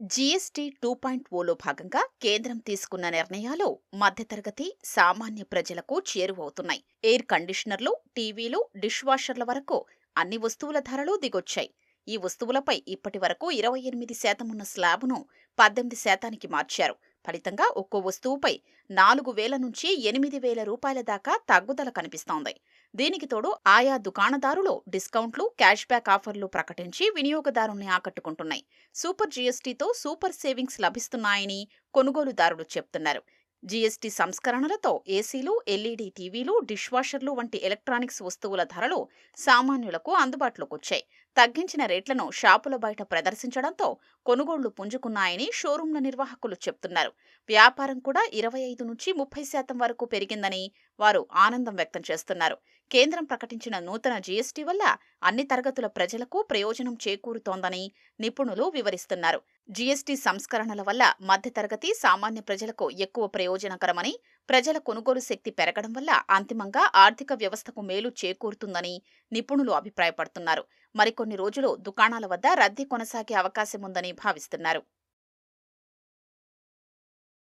GST two point Ola భాగంగా కేంద్రం తీసుకున్న నిర్ణయాలు మధ్యతరగతి సామాన్య ప్రజలకు చేరువవుతున్నాయి. ఎయిర్ కండిషనర్లు టీవీలు డిష్ వాషర్ల వరకు అన్ని వస్తువుల ధరలు దిగొచ్చాయి. ఈ వస్తువులపై ఇప్పటి వరకు ఇరవై ఎనిమిది శాతం ఉన్న స్లాబును పద్దెనిమిది శాతానికి మార్చారు. ఫలితంగా ఒక్కో వస్తువుపై నాలుగు వేల నుంచి ఎనిమిది వేల రూపాయల దాకా తగ్గుదల కనిపిస్తోంది. దీనికి తోడు ఆయా దుకాణదారులు డిస్కౌంట్లు క్యాష్ బ్యాక్ ఆఫర్లు ప్రకటించి వినియోగదారుల్ని ఆకట్టుకుంటున్నాయి. సూపర్ జీఎస్టీతో సూపర్ సేవింగ్స్ లభిస్తున్నాయని కొనుగోలుదారులు చెప్తున్నారు. జీఎస్టీ సంస్కరణలతో ఏసీలు ఎల్ఈడీ టీవీలు డిష్ వాషర్లు వంటి ఎలక్ట్రానిక్స్ వస్తువుల ధరలు సామాన్యులకు అందుబాటులోకి వచ్చాయి తగ్గించిన రేట్లను షాపుల బయట ప్రదర్శించడంతో కొనుగోళ్ళు పుంజుకున్నాయని షోరూంల నిర్వాహకులు చెప్తున్నారు. వ్యాపారం కూడా ఇరవై ఐదు నుంచి ముప్పై శాతం వరకు పెరిగిందని వారు ఆనందం వ్యక్తం చేస్తున్నారు. కేంద్రం ప్రకటించిన నూతన జీఎస్టీ వల్ల అన్ని తరగతుల ప్రజలకు ప్రయోజనం చేకూరుతోందని నిపుణులు వివరిస్తున్నారు. జీఎస్టీ సంస్కరణల వల్ల మధ్యతరగతి సామాన్య ప్రజలకు ఎక్కువ ప్రయోజనకరమని ప్రజల కొనుగోలు శక్తి పెరగడం వల్ల అంతిమంగా ఆర్థిక వ్యవస్థకు మేలు చేకూరుతుందని నిపుణులు అభిప్రాయపడుతున్నారు. మరికొన్ని రోజులు దుకాణాల వద్ద రద్దీ కొనసాగే అవకాశముందని భావిస్తున్నారు.